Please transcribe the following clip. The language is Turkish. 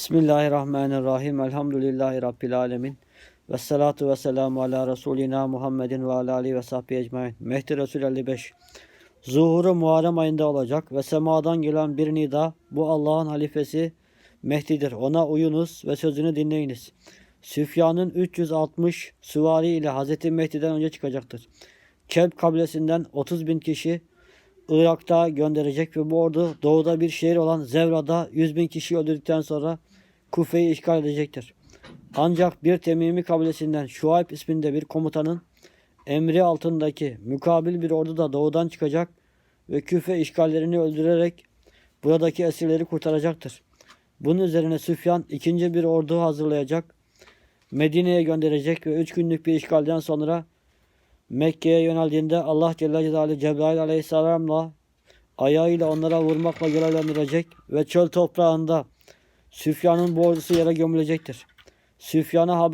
Bismillahirrahmanirrahim. Elhamdülillahi Rabbil alemin. Ve salatu ve selamu ala Resulina Muhammedin ve ala alihi ve sahbihi ecmain. Mehdi Resul 55. Zuhuru Muharrem ayında olacak ve semadan gelen bir nida bu Allah'ın halifesi Mehdi'dir. Ona uyunuz ve sözünü dinleyiniz. Süfyan'ın 360 süvari ile Hazreti Mehdi'den önce çıkacaktır. Kelp kabilesinden 30 bin kişi Irak'ta gönderecek ve bu ordu doğuda bir şehir olan Zevra'da 100 bin kişi öldürdükten sonra Kufe'yi işgal edecektir. Ancak bir Temimi kabilesinden Şuayb isminde bir komutanın emri altındaki mukabil bir ordu da doğudan çıkacak ve Küfe işgallerini öldürerek buradaki esirleri kurtaracaktır. Bunun üzerine Süfyan ikinci bir ordu hazırlayacak, Medine'ye gönderecek ve üç günlük bir işgalden sonra Mekke'ye yöneldiğinde Allah Celle Celaluhu Cebrail Aleyhisselam'la ayağıyla onlara vurmakla görevlendirecek ve çöl toprağında Süfyan'ın bu ordusu yere gömülecektir. Süfyan'a haber